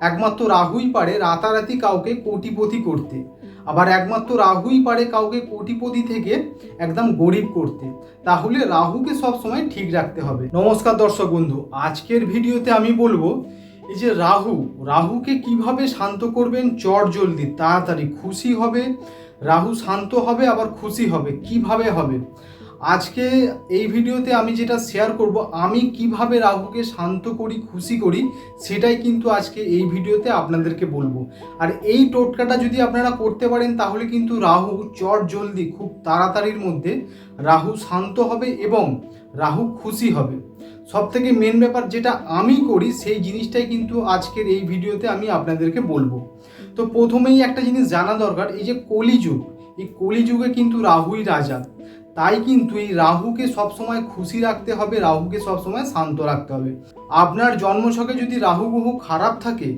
একমাত্র রাহুই পারে রাতারাতি কাউকে কোটিপতি করতে। আবার একমাত্র রাহুই পারে কাউকে কোটিপতি থেকে একদম গরিব করতে। তাহলে রাহুকে সব সময় ঠিক রাখতে হবে। নমস্কার দর্শক বন্ধু, আজকের ভিডিওতে আমি বলব, এই যে রাহু, রাহুকে কীভাবে শান্ত করবেন, চট জলদি, তাড়াতাড়ি খুশি হবে, রাহু শান্ত হবে, আবার খুশি হবে, কীভাবে হবে? আজকে এই ভিডিওতে আমি যেটা শেয়ার করব, আমি কীভাবে রাহুকে শান্ত করি, খুশি করি, সেটাই কিন্তু আজকে এই ভিডিওতে আপনাদেরকে বলব। আর এই টোটকাটা যদি আপনারা করতে পারেন, তাহলে কিন্তু রাহু চট জলদি, খুব তাড়াতাড়ির মধ্যে রাহু শান্ত হবে এবং রাহু খুশি হবে। সব থেকে মেন ব্যাপার যেটা আমি করি, সেই জিনিসটাই কিন্তু আজকের এই ভিডিওতে আমি আপনাদেরকে বলব। তো প্রথমেই একটা জিনিস জানা দরকার, এই যে কলিযুগ, এই কলিযুগে কিন্তু রাহুই রাজা। তাই কিন্তু এই রাহুকে সবসময় খুশি রাখতে হবে, রাহুকে সবসময় শান্ত রাখতে হবে। আপনার জন্মছকে যদি রাহু বহু খারাপ থাকে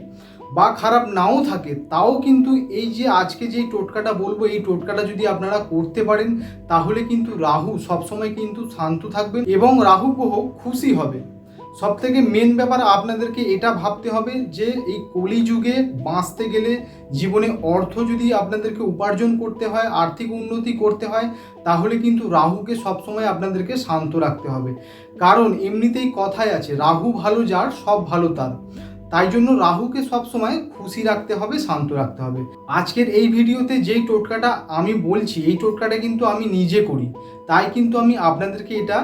বা খারাপ নাও থাকে, তাও কিন্তু এই যে আজকে যে টোটকাটা বলব, এই টোটকাটা যদি আপনারা করতে পারেন, তাহলে কিন্তু রাহু সবসময় কিন্তু শান্ত থাকবে এবং রাহু বহু খুশি হবে। সব থেকে মেন ব্যাপার আপনাদেরকে এটা ভাবতে হবে যে এই কলিযুগে বাঁচতে গেলে জীবনে অর্থ যদি আপনাদেরকে উপার্জন করতে হয়, আর্থিক উন্নতি করতে হয়, তাহলে কিন্তু রাহুকে সবসময় আপনাদেরকে শান্ত রাখতে হবে। কারণ এমনিতেই কথায় আছে, রাহু ভালো যার, সব ভালো তার। তাই জন্য রাহুকে সবসময় খুশি রাখতে হবে, শান্ত রাখতে হবে। আজকের এই ভিডিওতে যেই টোটকাটা আমি বলছি, এই টোটকাটা কিন্তু আমি নিজে করি। তাই কিন্তু আমি আপনাদেরকে এটা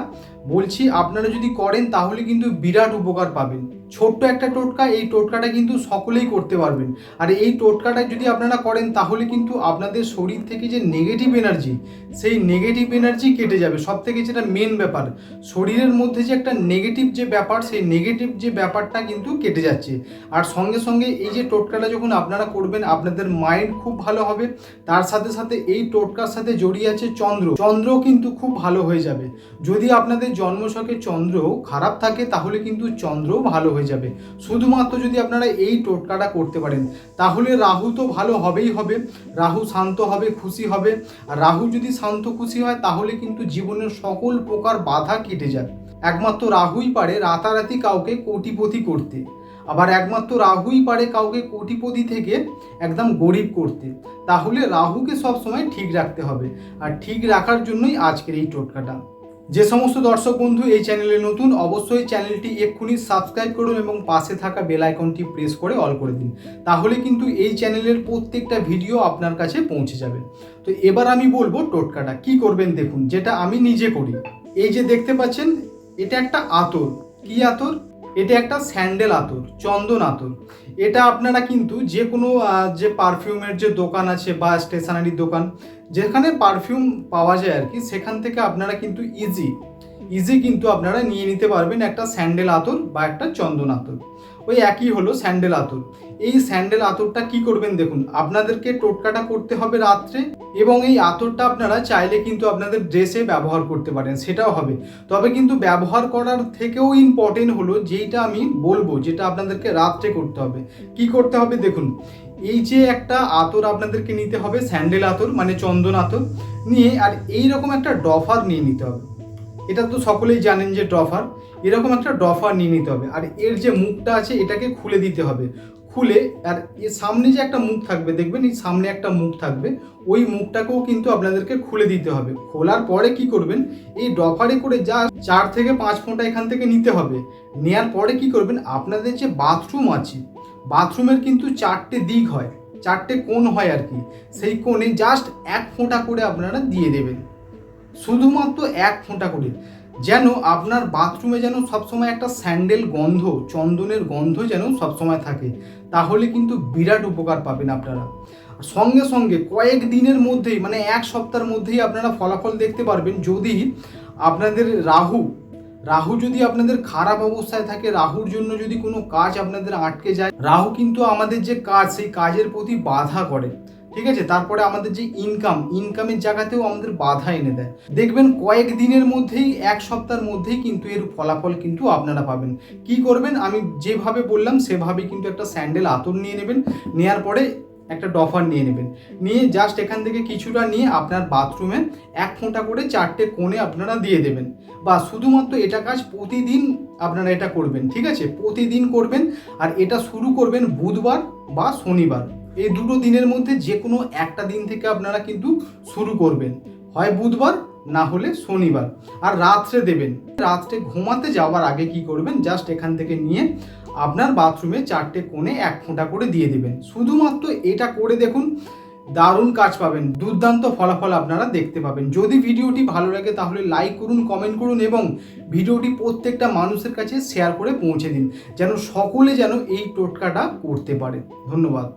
বলছি, আপনারা যদি করেন তাহলে কিন্তু বিরাট উপকার পাবেন। ছোট্ট একটা টোটকা, এই টোটকাটা কিন্তু সকলেই করতে পারবেন। আর এই টোটকাটা যদি আপনারা করেন, তাহলে কিন্তু আপনাদের শরীর থেকে যে নেগেটিভ এনার্জি সেই নেগেটিভ এনার্জি কেটে যাবে। সব থেকে যেটা মেন ব্যাপার, শরীরের মধ্যে যে একটা নেগেটিভ যে ব্যাপার, সেই নেগেটিভ যে ব্যাপারটা কিন্তু কেটে যাচ্ছে। আর সঙ্গে সঙ্গে এই যে টোটকাটা যখন আপনারা করবেন, আপনাদের মাইন্ড খুব ভালো হবে। তার সাথে সাথে এই টোটকার সাথে জড়িয়ে আছে চন্দ্র। চন্দ্র কিন্তু খুব ভালো হয়ে যাবে। যদি আপনাদের জন্মছকে চন্দ্র খারাপ থাকে, তাহলে কিন্তু চন্দ্র ভালো হয়ে যাবে। শুধুমাত্র যদি আপনারা এই টোটকাটা করতে পারেন, তাহলে রাহু তো ভালো হবেই হবে। রাহু শান্ত হবে, খুশি হবে। আর রাহু যদি শান্ত, খুশি হয়, তাহলে কিন্তু জীবনের সকল প্রকার বাধা কেটে যায় একমাত্র রাহুই পারে রাতারাতি কাউকে কোটিপতি করতে। আবার একমাত্র রাহুই পারে কাউকে কোটিপতি থেকে একদম গরিব করতে। তাহলে রাহুকে সবসময় ঠিক রাখতে হবে। আর ঠিক রাখার জন্যই আজকের এই টোটকাটা। যে সমস্ত দর্শক বন্ধু এই চ্যানেলে নতুন, অবশ্যই চ্যানেলটি এক্ষুনি সাবস্ক্রাইব করুন এবং পাশে থাকা বেল আইকনটি প্রেস করে অল করে দিন। তাহলে কিন্তু এই চ্যানেলের প্রত্যেকটা ভিডিও আপনার কাছে পৌঁছে যাবে। তো এবার আমি বলব টোটকাটা। কি করবেন দেখুন, যেটা আমি নিজে করি। এই যে দেখতে পাচ্ছেন, এটা একটা আতর। কি আতর? এটা একটা স্যান্ডেল আতর, চন্দন আতর। এটা আপনারা কিন্তু যে কোনো যে পারফিউমের যে দোকান আছে বা স্টেশনারি দোকান, যেখানে পারফিউম পাওয়া যায় আর কি, সেখান থেকে আপনারা কিন্তু ইজি ইজি কিন্তু আপনারা নিয়ে নিতে পারবেন একটা স্যান্ডেল আতর বা একটা চন্দন আতর। ওই একই হলো স্যান্ডেল আতর। এই স্যান্ডেল আতরটা কি করবেন দেখুন, আপনাদেরকে টোটকাটা করতে হবে রাত্রে এবং এই আতরটা আপনারা চাইলে কিন্তু আপনাদের ড্রেসে ব্যবহার করতে পারেন, সেটাও হবে। তবে কিন্তু ব্যবহার করার থেকেও ইম্পর্টেন্ট হলো যেইটা আমি বলব, যেটা আপনাদেরকে রাত্রে করতে হবে। কি করতে হবে দেখুন, এই যে একটা আতর আপনাদেরকে নিতে হবে, স্যান্ডেল আতর মানে চন্দন আতর, নিয়ে আর এই রকম একটা ডফার নিয়ে নিতে হবে। এটা তো সকলেই জানেন যে ডফার। এরকম একটা ডফার নিয়ে নিতে হবে। আর এর যে মুখটা আছে, এটাকে খুলে দিতে হবে। খুলে আর এর সামনে যে একটা মুখ থাকবে, দেখবেন এই সামনে একটা মুখ থাকবে, ওই মুখটাকেও কিন্তু আপনাদেরকে খুলে দিতে হবে। খোলার পরে কি করবেন? এই ডফারে করে যা চার থেকে পাঁচ ফোঁটা এখান থেকে নিতে হবে। নেয়ার পরে কি করবেন? আপনাদের যে বাথরুম আছে, বাথরুমের কিন্তু চারটে দিক হয়, চারটে কোণ হয় আর কি। সেই কোণে জাস্ট এক ফোঁটা করে আপনারা দিয়ে দেবেন। শুধুমাত্র এক ফোঁটা করে, যেন আপনার বাথরুমে যেন সবসময় একটা স্যান্ডেল গন্ধ, চন্দনের গন্ধ যেন সবসময় থাকে, তাহলে কিন্তু বিরাট উপকার পাবেন আপনারা। সঙ্গে সঙ্গে কয়েক দিনের মধ্যেই মানে এক সপ্তাহের মধ্যেই আপনারা ফলাফল দেখতে পারবেন, যদি আপনাদের রাহু রাহু যদি আপনাদের খারাপ অবস্থায় থাকে, রাহুর জন্য যদি কোনো কাজ আপনাদের আটকে যায়, রাহু কিন্তু আমাদের যে কাজ, সেই কাজের প্রতি বাধা করে। ঠিক আছে? তারপরে আমাদের যে ইনকাম ইনকামের জায়গাতেও আমাদের বাধা এনে দেয়। দেখবেন কয়েক দিনের মধ্যেই, এক সপ্তাহের মধ্যেই কিন্তু এর ফলাফল কিন্তু আপনারা পাবেন। কি করবেন? আমি যেভাবে বললাম, সেভাবে কিন্তু একটা স্যান্ডেল আতর নিয়ে নেবেন। নেওয়ার পরে একটা ডফার নিয়ে নেবেন। নিয়ে জাস্ট এখান থেকে কিছুটা নিয়ে আপনার বাথরুমে এক ফোঁটা করে চারটে কোণে আপনারা দিয়ে দেবেন। বা শুধুমাত্র এটা কাজ প্রতিদিন আপনারা এটা করবেন, ঠিক আছে? প্রতিদিন করবেন, আর এটা শুরু করবেন বুধবার বা শনিবার। এই দুটো দিনের মধ্যে যে কোনো একটা দিন থেকে আপনারা কিন্তু শুরু করবেন। হয় বুধবার, না হলে শনিবার। আর রাত্রে দেবেন। রাত্রে ঘুমাতে যাওয়ার আগে কি করবেন? জাস্ট এখান থেকে নিয়ে আপনার বাথরুমে চারটে কোণে এক ফোঁটা করে দিয়ে দেবেন। শুধুমাত্র এটা করে দেখুন, দারুণ কাজ পাবেন। দুর্দান্ত ফলাফল আপনারা দেখতে পাবেন। যদি ভিডিওটি ভালো লাগে তাহলে লাইক করুন, কমেন্ট করুন এবং ভিডিওটি প্রত্যেকটা মানুষের কাছে শেয়ার করে পৌঁছে দিন, যেন সকলে যেন এই টোটকাটা করতে পারে। ধন্যবাদ।